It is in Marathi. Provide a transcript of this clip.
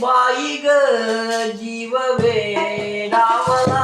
बाई ग जीव वेडावला.